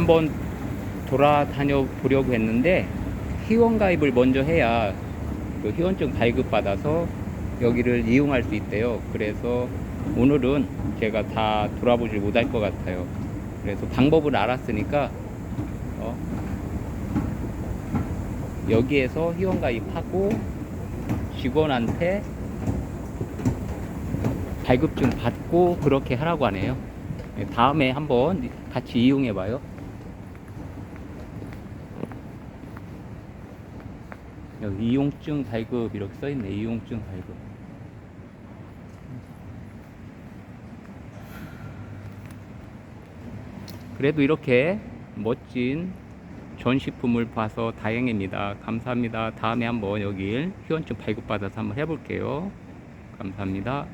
한번 돌아다녀 보려고 했는데 회원 가입을 먼저 해야 그 회원증 발급 받아서 여기를 이용할 수 있대요. 그래서 오늘은 제가 다 돌아보질 못할 것 같아요. 그래서 방법을 알았으니까 어, 여기에서 회원 가입하고 직원한테 발급증 받고 그렇게 하라고 하네요. 네, 다음에 한번 같이 이용해 봐요. 여기 이용증 발급 이렇게 써 있네. 이용증 발급. 그래도 이렇게 멋진 전시품을 봐서 다행입니다. 감사합니다. 다음에 한번 여길 회원증 발급받아서 한번 해볼게요. 감사합니다.